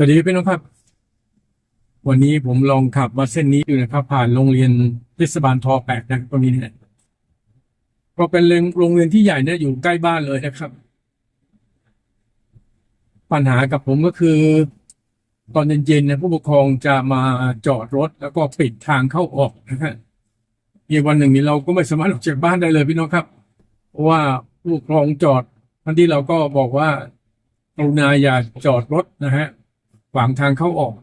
สวัสดีพี่น้องครับ วันนี้ผมลองขับมาเส้นนี้ดูนะครับ ผ่านโรงเรียนเทศบาลทอแปดนะตรงนี้เนี่ยก็เป็นโรงเรียนที่ใหญ่เนี่ยอยู่ใกล้บ้านเลยนะครับ ปัญหากับผมก็คือ ตอนเย็นๆนี่ยผู้ปกครองจะมาจอดรถ แล้วก็ปิดทางเข้าออกนะฮะอีกวันหนึ่งนี้เราก็ไม่สามารถออกจากบ้านได้เลยพี่น้องครับ เพราะว่าผู้ปกครองจอดทันที่เราก็บอกว่า กรุณาอย่าจอดรถนะฮะ ขวางทางเข้าออก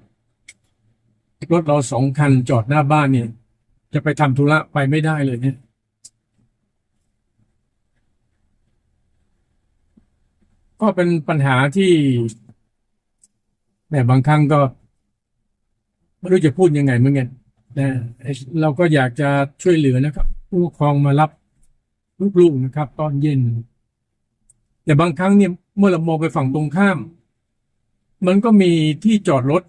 รถเราสองคันจอดหน้าบ้านเนี่ย จะไปทำธุระไปไม่ได้เลยเนี่ยก็เป็นปัญหาที่แหมบางครั้งก็ไม่รู้จะพูดยังไงเหมือนกันนะเราก็อยากจะช่วยเหลือนะครับ ผู้ปกครองมารับลูกๆนะครับ ตอนเย็น แต่บางครั้งเนี่ยเมื่อเรามองไปฝั่งตรงข้าม มันก็มีที่จอดรถ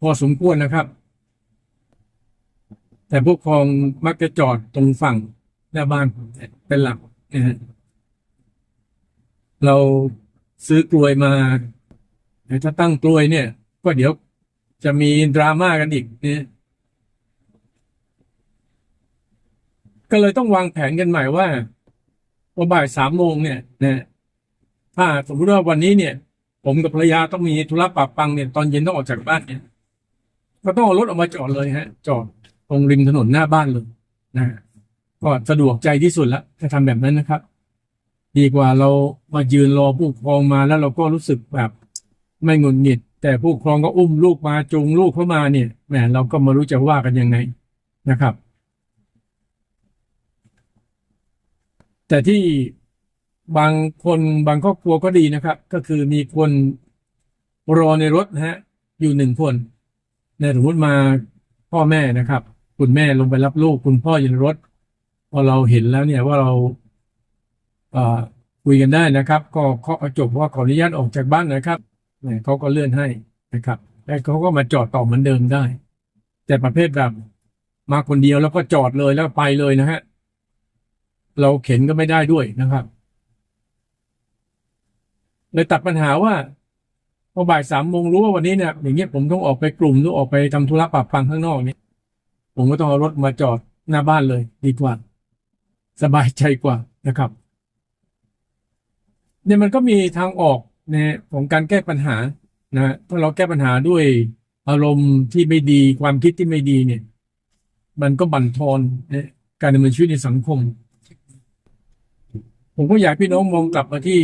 พอสมควรนะครับ แต่ผู้ปกครองมักจะจอดตรงฝั่งหน้าบ้านเป็นหลักนะฮะเราซื้อกลวยมาแต่ถ้าตั้งกลวยเนี่ย ก็เดี๋ยวจะมีดราม่ากันอีกเนี่ยก็เลยต้องวางแผนกันใหม่ว่าพอบ่ายสามโมงเนี่ยนะถ้าสมมติว่าวันนี้เนี่ย ผมกับภรรยาต้องมีธุระปะปังเนี่ยตอนเย็นต้องออกจากบ้านเนี่ยก็ต้องเอารถออกมาจอดเลยฮะ จอดตรงริมถนนหน้าบ้านเลยนะฮะก็สะดวกใจที่สุดละถ้าทำแบบนั้นนะครับ ดีกว่าเรามายืนรอผู้ปกครองมาแล้วเราก็รู้สึกแบบไม่งุดหงิด แต่ผู้ปกครองก็อุ้มลูกมาจูงลูกเข้ามาเนี่ยแหมเราก็ม่รู้จะว่ากันยังไงนะครับ แต่ที่ บางคนบางครอบครัวก็ดีนะครับ ก็คือมีคนรอในรถนะฮะ อยู่หนึ่งคนในสมมติมาพ่อแม่นะครับ คุณแม่ลงไปรับลูกคุณพ่ออยู่ในรถ พอเราเห็นแล้วเนี่ยว่าเราเอ่อคุยกันได้นะครับ ก็เคาะจกว่าขออนุญาตออกจากบ้านนะครับเนี่ยเขาก็เลื่อนให้นะครับแล้วเขาก็มาจอดต่อเหมือนเดิมได้ แต่ประเภทแบบมาคนเดียวแล้วก็จอดเลยแล้วไปเลยนะฮะเราเข็นก็ไม่ได้ด้วยนะครับ เลยตัดปัญหาว่าพอบ่ายสามโมงรู้ว่าวันนี้เนี่ยอย่างเงี้ยผมต้องออกไปกลุ่มหรือออกไปทำธุระปะปังข้างนอกเนี่ยผมก็ต้องเอารถมาจอดหน้าบ้านเลยดีกว่า สบายใจกว่านะครับเนี่ยมันก็มีทางออกในของการแก้ปัญหานะถ้าเราแก้ปัญหาด้วยอารมณ์ที่ไม่ดีความคิดที่ไม่ดีเนี่ย มันก็บั่นทอนการดำเนินชีวิตในสังคม ผมก็อยากพี่น้องมองกลับมาที่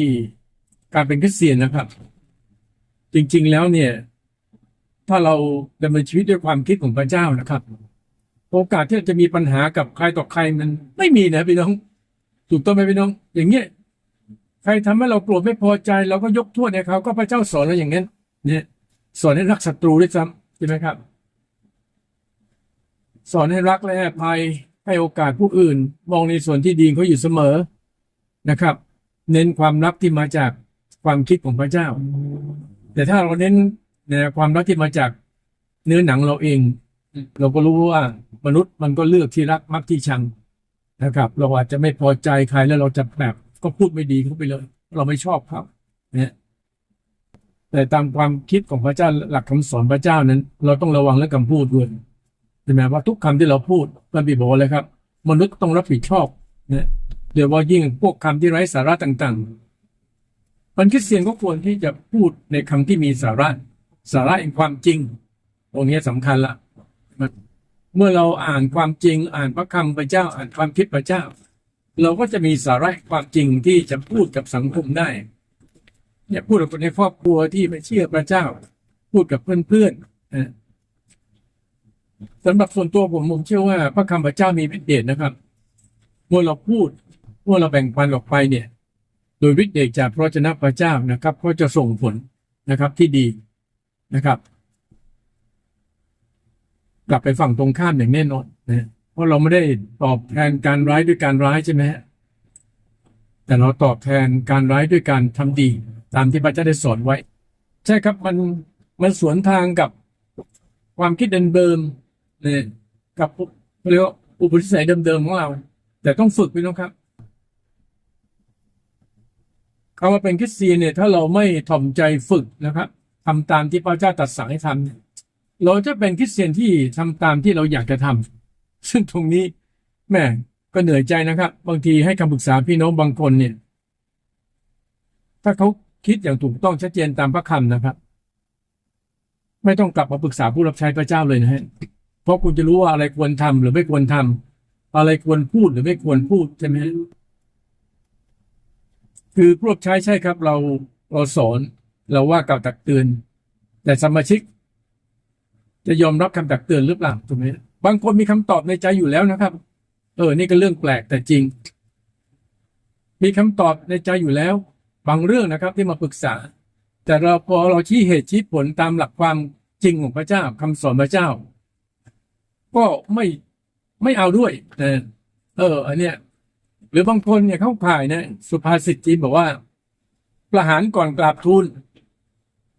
การเป็นคริสเตียนนะครับ จริง ๆ แล้วเนี่ย ถ้าเราดำเนินชีวิตด้วยความคิดของพระเจ้านะครับ โอกาสที่จะมีปัญหากับใครต่อใครมันไม่มีนะพี่น้อง ถูกต้องไหมพี่น้อง อย่างเงี้ยใครทำให้เราโกรธไม่พอใจ เราก็ยกโทษให้เขาก็พระเจ้าสอนเราอย่างนั้นเนี่ยสอนให้รักศัตรูด้วยซ้ำใช่ไหมครับ สอนให้รักและให้ภัยให้โอกาสผู้อื่น มองในส่วนที่ดีของเขาอยู่เสมอนะครับ เน้นความรักที่มาจาก ความคิดของพระเจ้า แต่ถ้าเราเน้นในความรักที่มาจากเนื้อหนังเราเอง เราก็รู้ว่ามนุษย์มันก็เลือกที่รักมักที่ชังนะครับ เราอาจจะไม่พอใจใครแล้วเราจะแบบก็พูดไม่ดีเขาไปเลย เราไม่ชอบเขาเนี่ยแต่ตามความคิดของพระเจ้าหลักคำสอนพระเจ้านั้น เราต้องระวังเรื่องคำพูดด้วยใช่ไหมว่าทุกคำที่เราพูดพระบิดบอกเลยครับ มนุษย์ต้องรับผิดชอบเนี่ยเดี๋ยว่ายิ่งพวกคำที่ไร้สาระต่าง ๆ มันคริสเตียนก็ควรที่จะพูดในคำที่มีสาระ สาระแห่งความจริง ตรงนี้สำคัญละเมื่อเราอ่านความจริง อ่านพระคำพระเจ้า อ่านความคิดพระเจ้า เราก็จะมีสาระความจริงที่จะพูดกับสังคมได้เนี่ยพูดกับคนในครอบครัวที่ไม่เชื่อพระเจ้า พูดกับเพื่อนๆนะสำหรับส่วนตัวผมผมเชื่อว่าพระคำพระเจ้ามีฤทธิ์เดชนะครับ เมื่อเราพูด เมื่อเราแบ่งปันออกไปเนี่ย โดยฤทธิ์เดชจากพระเจ้าพระเจ้านะครับก็จะส่งผลนะครับที่ดีนะครับ กลับไปฝั่งตรงข้ามอย่างแน่นอนนะเพราะเราไม่ได้ตอบแทนการร้ายด้วยการร้ายใช่ไหมฮะแต่เราตอบแทนการร้ายด้วยการทำดี ตามที่พระเจ้าได้สอนไว้ ใช่ครับมันมันสวนทางกับความคิดเดิมๆเนี่ยกับเรียกว่าอุปนิสัยเดิมๆของเรา แต่ต้องฝึกไปนะครับ คำว่าเป็นคริสเตียนเนี่ยถ้าเราไม่ถ่อมใจฝึกนะครับทำตามที่พระเจ้าตรัสสั่งให้ทำเนี่ยเราจะเป็นคริสเตียนที่ทำตามที่เราอยากจะทำซึ่งตรงนี้แม่ก็เหนื่อยใจนะครับ บางทีให้คำปรึกษาพี่น้องบางคนเนี่ย ถ้าเขาคิดอย่างถูกต้องชัดเจนตามพระคำนะครับ ไม่ต้องกลับมาปรึกษาผู้รับใช้พระเจ้าเลยนะฮะเพราะคุณจะรู้ว่าอะไรควรทำหรือไม่ควรทำอะไรควรพูดหรือไม่ควรพูดใช่ไหม คือผู้รับใช้ใช่ครับ เราเราสอนเราว่ากล่าวตักเตือน แต่สมาชิก จะยอมรับคำตักเตือนหรือเปล่าถูกไหมบางคนมีคำตอบในใจอยู่แล้วนะครับ เออ นี่ก็เรื่องแปลกแต่จริง มีคำตอบในใจอยู่แล้ว บางเรื่องนะครับที่มาปรึกษา แต่เราพอเราชี้เหตุชี้ผลตามหลักความจริงของพระเจ้าคำสอนพระเจ้า ก็ไม่ไม่เอาด้วยนะเออ อันเนี้ย หรือบางคนเนี่ยเข้าข่ายเนะสุภาษิตจีนบอกว่า ประหารก่อนกราบทูล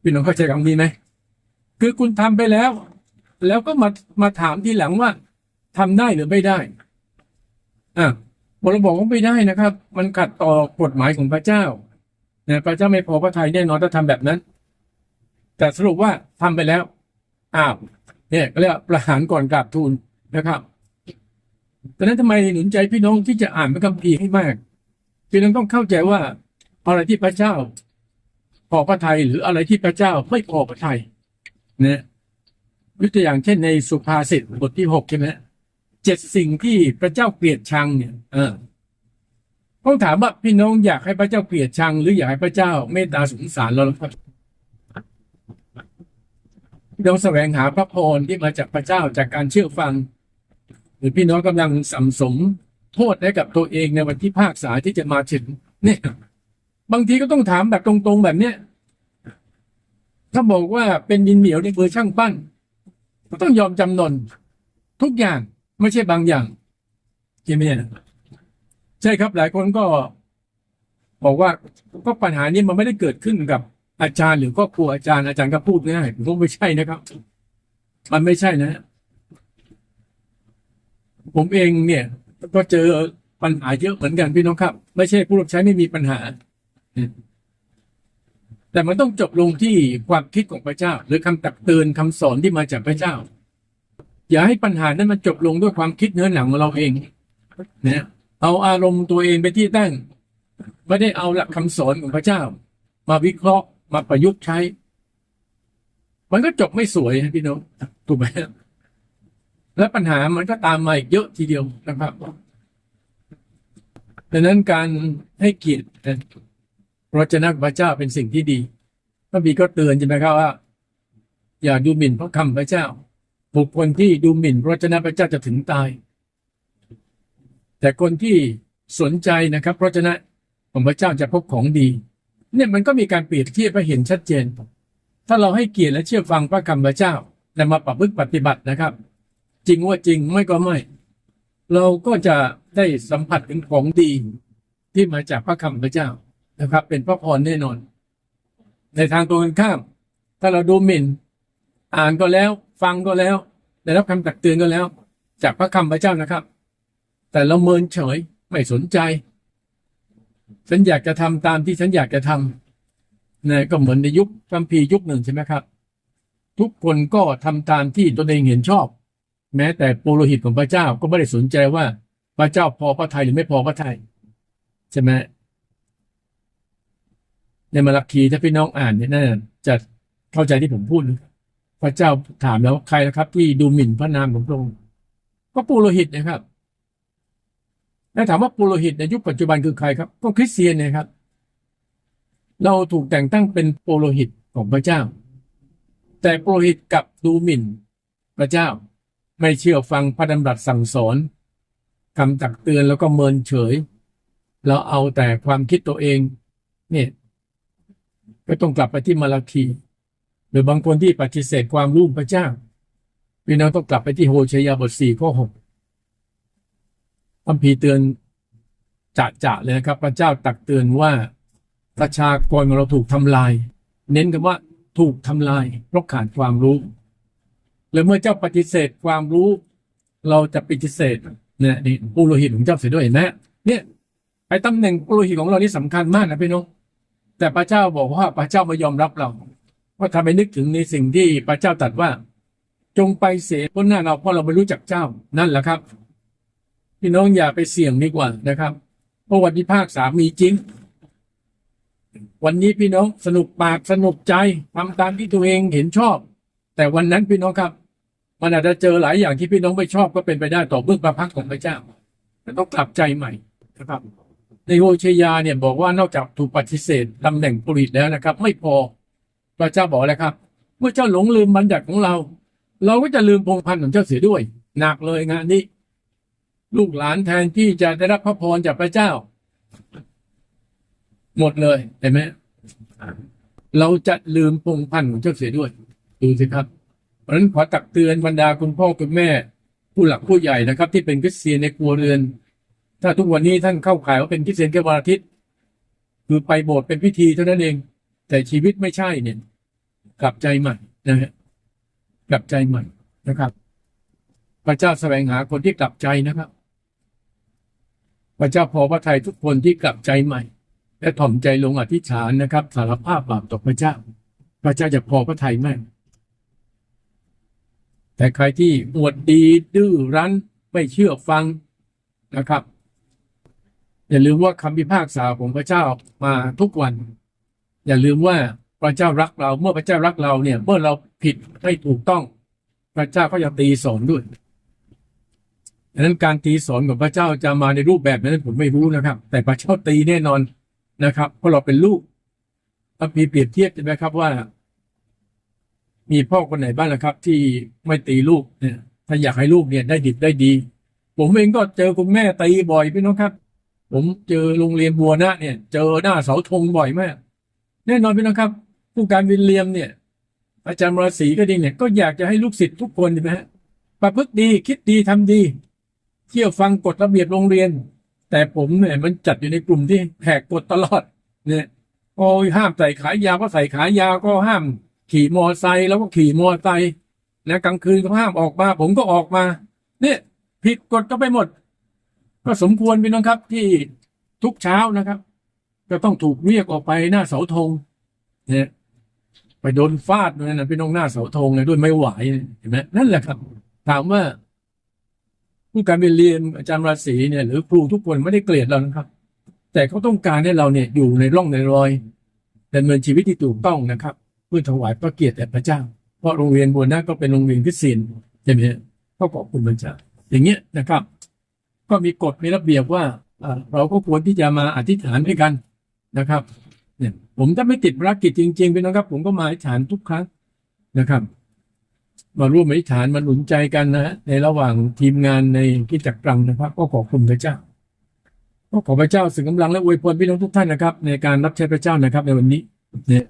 พี่น้องเข้าใจคำนี้ไหมคือคุณทำไปแล้ว แล้วก็มามาถามทีหลังว่าทำได้หรือไม่ได้อะบเราบอกว่าไม่ได้นะครับ มันขัดต่อกฎหมายของพระเจ้าเนี่ยพระเจ้าไม่พอพระทัยแน่นอนถ้าทำแบบนั้น แต่สรุปว่าทำไปแล้วอ้าวเนี่ยก็เรียกว่าประหารก่อนกราบทูลนะครับ ดังนั้นทำไมหนุนใจพี่น้องที่จะอ่านพระคัมภีร์ให้มาก พี่น้องต้องเข้าใจว่าอะไรที่พระเจ้าพอพระทัยหรืออะไรที่พระเจ้าไม่พอพระทัยเนี่ยยกตัวอย่างเช่นในสุภาษิตบทที่หกใช่ไหมเจ็ดสิ่งที่พระเจ้าเกลียดชังเนี่ย เออต้องถามว่าพี่น้องอยากให้พระเจ้าเกลียดชัง หรืออยากให้พระเจ้าเมตตาสงสารเราหรือเปล่าพี่น้องแสวงหาพระพรที่มาจากพระเจ้าจากการเชื่อฟัง รือพี่น้องกำลังสัมสมโทษให้กับตัวเองในวันที่ภาคษาที่จะมาถึงเนี่ย บางทีก็ต้องถามแบบตรงๆแบบเนี้ยถ้าบอกว่าเป็นดินเหนียวในมือช่างปั้น ก็ต้องยอมจำนน ทุกอย่างไม่ใช่บางอย่างใช่ไหมใช่ครับหลายคนก็ บอกว่าก็ปัญหานี้มันไม่ได้เกิดขึ้นกับอาจารย์หรือครอบครัวอาจารย์อาจารย์ก็พูดง่ายผมก็ไม่ใช่นะครับ มันไม่ใช่นะ ผมเองเนี่ยก็เจอปัญหาเยอะเหมือนกันพี่น้องครับ ไม่ใช่ผู้รับใช้ไม่มีปัญหา แต่มันต้องจบลงที่ความคิดของพระเจ้า หรือคำตักเตือนคำสอนที่มาจากพระเจ้า อย่าให้ปัญหานั้นมันจบลงด้วยความคิดเนื้อหนังของเราเองนะเอาอารมณ์ตัวเองไปที่ตั้ง ไม่ได้เอาหลักคำสอนของพระเจ้า มาวิเคราะห์มาประยุกต์ใช้ มันก็จบไม่สวยพี่น้องถูกไหม และปัญหามันก็ตามมาอีกเยอะทีเดียวนะครับดังนั้นการให้เกียรติพระเจ้าพระเจ้าเป็นสิ่งที่ดีพระบีก็เตือนใช่ไหมครับว่า อย่าดูหมิ่นพระคำพระเจ้า บุคคลที่ดูหมิ่นพระเจ้าพระเจ้าจะถึงตาย แต่คนที่สนใจนะครับพระเจ้าของพระเจ้าจะพบของดี เนี่ยมันก็มีการเปรียบเทียบให้เห็นชัดเจน ถ้าเราให้เกียรติและเชื่อฟังพระคำพระเจ้าและมาประพฤติปฏิบัตินะครับ จริงว่าจริงไม่ก็ไม่ เราก็จะได้สัมผัสถึงของดีที่มาจากพระคำพระเจ้านะครับ เป็นพระพรแน่นอน ในทางตรงกันข้าม ถ้าเราดูหมิ่น อ่านก็แล้ว ฟังก็แล้ว ได้รับคำตักเตือนก็แล้ว จากพระคำพระเจ้านะครับ แต่เราเมินเฉยไม่สนใจ ฉันอยากจะทำตามที่ฉันอยากจะทำนี่ยก็เหมือนในยุคคัมภีร์ยุคหนึ่งใช่ไหมครับ ทุกคนก็ทำตามที่ตนเองเห็นชอบ แม้แต่ปุโรหิตของพระเจ้าก็ไม่ได้สนใจว่าพระเจ้าพอพระทัยหรือไม่พอพระทัยใช่ไหมในมาลักคีถ้าพี่น้องอ่านเนี่ยน่าจะเข้าใจที่ผมพูด พระเจ้าถามแล้วใครนะครับ ที่ดูหมิ่นพระนามของพระองค์ก็ปุโรหิตนะครับแล้วถามว่าปุโรหิตในยุคปัจจุบันคือใครครับ ก็คริสเตียนนะครับ เราถูกแต่งตั้งเป็นปุโรหิตของพระเจ้า แต่ปุโรหิตกับดูหมิ่นพระเจ้า ไม่เชื่อฟังพระดำรัสสั่งสอนคำตักเตือนแล้วก็เมินเฉย เราเอาแต่ความคิดตัวเอง เนี่ยก็ต้องกลับไปที่มาลาคีหรือบางคนที่ปฏิเสธความรู้พระเจ้าพี่น้องต้องกลับไปที่โฮเชยาบทสี่ข้อหกพระพีเตือนจะจะเลยนะครับ พระเจ้าตักเตือนว่าประชากรของเราถูกทำลาย เน้นกันว่าถูกทำลายเพราะขาดความรู้ และเมื่อเจ้าปฏิเสธความรู้ เราจะปฏิเสธเนี่ยนี่ปุโรหิตของเจ้าเสียด้วยนไหมเนี่ยไอ้ตำแหน่งปุโรหิตของเรานี่สำคัญมากนะพี่น้องแต่พระเจ้าบอกว่าพระเจ้าไม่ยอมรับเราว่าทำให้นึกถึงในสิ่งที่พระเจ้าตรัสว่า จงไปเสียพ้นหน้าเราเพราะเราไม่รู้จักเจ้านั่นแหละครับ พี่น้องอย่าไปเสี่ยงดีกว่านะครับเพราะวันที่ภาคสามมีจริง วันนี้พี่น้องสนุกปากสนุกใจทำตามที่ตัวเองเห็นชอบ แต่วันนั้นพี่น้องครับ มันอาจจะเจอหลายอย่างที่พี่น้องไม่ชอบก็เป็นไปได้ต่อเบื้องประพักของพระเจ้าแต่ต้องกลับใจใหม่นะครับ ในโฮเชยาเนี่ยบอกว่านอกจากถูกปฏิเสธตำแหน่งปุริตแล้วนะครับ ไม่พอพระเจ้าบอกแล้วครับ เมื่อเจ้าหลงลืมบัญญัติของเรา เราก็จะลืมพงศ์พันธ์ของเจ้าเสียด้วยหนักเลยงานนี้ ลูกหลานแทนที่จะได้รับพระพรจากพระเจ้า หมดเลยเห็นไหมเราจะลืมพงศ์พันธ์ของเจ้าเสียด้วย ดูสิครับ เพราะฉะนั้นขอตักเตือนบรรดาคุณพ่อคุณแม่ ผู้หลักผู้ใหญ่นะครับ ที่เป็นคริสเตียนในครัวเรือน ถ้าทุกวันนี้ท่านเข้าข่ายว่าเป็นคริสเตียนแค่วันอาทิตย์คือไปโบสถ์เป็นพิธีเท่านั้นเอง แต่ชีวิตไม่ใช่เนี่ยกลับใจใหม่นะฮะกลับใจใหม่นะครับ พระเจ้าแสวงหาคนที่กลับใจนะครับ พระเจ้าพอพระทัยทุกคนที่กลับใจใหม่ และถ่อมใจลงอธิษฐานนะครับ สารภาพบาปต่อพระเจ้า พระเจ้าจะพอพระทัยแม่ แต่ใครที่อวดดีดื้อรั้นไม่เชื่อฟังนะครับ อย่าลืมว่าคำพิพากษาของพระเจ้ามาทุกวัน อย่าลืมว่าพระเจ้ารักเราเมื่อพระเจ้ารักเราเนี่ย เมื่อเราผิดไม่ถูกต้อง พระเจ้าก็จะตีสอนด้วยดังนั้นการตีสอนของพระเจ้าจะมาในรูปแบบนั้นผมไม่รู้นะครับ แต่พระเจ้าตีแน่นอนนะครับ เพราะเราเป็นลูกพระพีเปรียบเทียบใช่ไหมครับว่า มีพ่อคนไหนบ้างนะครับ ที่ไม่ตีลูกเนี่ยถ้าอยากให้ลูกเนี่ยได้ดิบได้ดี ผมเองก็เจอคุณแม่ตีบ่อยพี่น้องครับ ผมเจอโรงเรียนบัวหน้าเนี่ย เจอหน้าเสาธงบ่อยมากแน่นอนพี่น้องครับ ผู้การวิลเลียมเนี่ย อาจารย์มรศรีก็ดีเนี่ย ก็อยากจะให้ลูกศิษย์ทุกคนใช่ไหมฮะประพฤติดีคิดดีทำดี เที่ยวฟังกฎระเบียบโรงเรียน แต่ผมเนี่ยมันจัดอยู่ในกลุ่มที่แหกกฎตลอดเนี่ยโอ้ยห้ามใส่ขายยาวก็ใส่ขายาวก็ห้าม ขี่มอไซค์แล้วก็ขี่มอไซค์แล้วกลางคืนก็ห้ามออกมา ผมก็ออกมาเนี่ยผิดกฎก็ไปหมด ก็สมควรพี่น้องครับ ที่ทุกเช้านะครับ ก็ต้องถูกเรียกออกไปหน้าเสาธงเนี่ยไปโดนฟาดด้วยนะพี่น้องหน้าเสาธงเลยด้วยไม่ไหวเห็นไหมนั่นแหละครับ ถามว่าผู้การไปเรียนอาจารย์ราศีเนี่ย หรือครูทุกคนไม่ได้เกลียดเรานะครับ แต่เขาต้องการให้เราเนี่ยอยู่ในร่องในรอยดำเนินชีวิตที่ถูกต้องนะครับ พื่อถวายพระเกียรติแด่พระเจ้า เพราะโรงเรียนบัวหน้าก็เป็นโรงเรียนคริสเตียนใช่ไหมก็ขอบคุณพระเจ้าอย่างเงี้ยนะครับ ก็มีกฎมีระเบียบว่าเราก็ควรที่จะมาอธิษฐานด้วยกันนะครับเนี่ยผมถ้าไม่ติดภารกิจจริงๆพี่น้องครับ ผมก็มาอธิษฐานทุกครั้งนะครับ มาร่วมอธิษฐานมาหนุนใจกันนะฮะในระหว่างทีมงานในกิจจักรกรังนะครับ ก็ขอบคุณพระเจ้าก็ขอพระเจ้าสึงกำลังและอวยพรพี่น้องทุกท่านนะครับ ในการรับใช้พระเจ้านะครับในวันนี้เนี่ย